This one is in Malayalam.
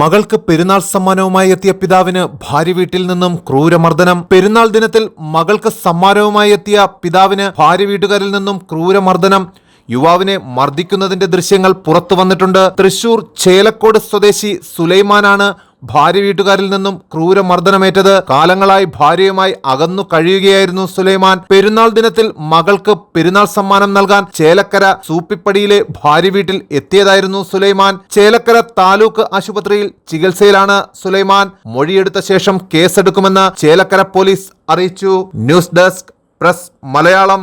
മകൾക്ക് പെരുന്നാൾ സമ്മാനവുമായി എത്തിയ പിതാവിന് ഭാര്യ വീട്ടിൽ നിന്നും ക്രൂരമർദ്ദനം. പെരുന്നാൾ ദിനത്തിൽ മകൾക്ക് സമ്മാനവുമായി എത്തിയ പിതാവിന് ഭാര്യ വീട്ടുകാരിൽ നിന്നും ക്രൂരമർദ്ദനം. യുവാവിനെ മർദ്ദിക്കുന്നതിന്റെ ദൃശ്യങ്ങൾ പുറത്തു വന്നിട്ടുണ്ട്. തൃശൂർ ചേലക്കോട് സ്വദേശി സുലൈമാനാണ് ഭാര്യ വീട്ടുകാരിൽ നിന്നും ക്രൂരമർദ്ദനമേറ്റത് കാലങ്ങളായി ഭാര്യയുമായി അകന്നു കഴിയുകയായിരുന്നു സുലൈമാൻ. പെരുന്നാൾ ദിനത്തിൽ മകൾക്ക് പെരുന്നാൾ സമ്മാനം നൽകാൻ ചേലക്കര സൂപ്പിപ്പടിയിലെ ഭാര്യ വീട്ടിൽ എത്തിയതായിരുന്നു സുലൈമാൻ. ചേലക്കര താലൂക്ക് ആശുപത്രിയിൽ ചികിത്സയിലാണ് സുലൈമാൻ. മൊഴിയെടുത്ത ശേഷം കേസെടുക്കുമെന്ന് ചേലക്കര പോലീസ് അറിയിച്ചു. News desk press Malayalam.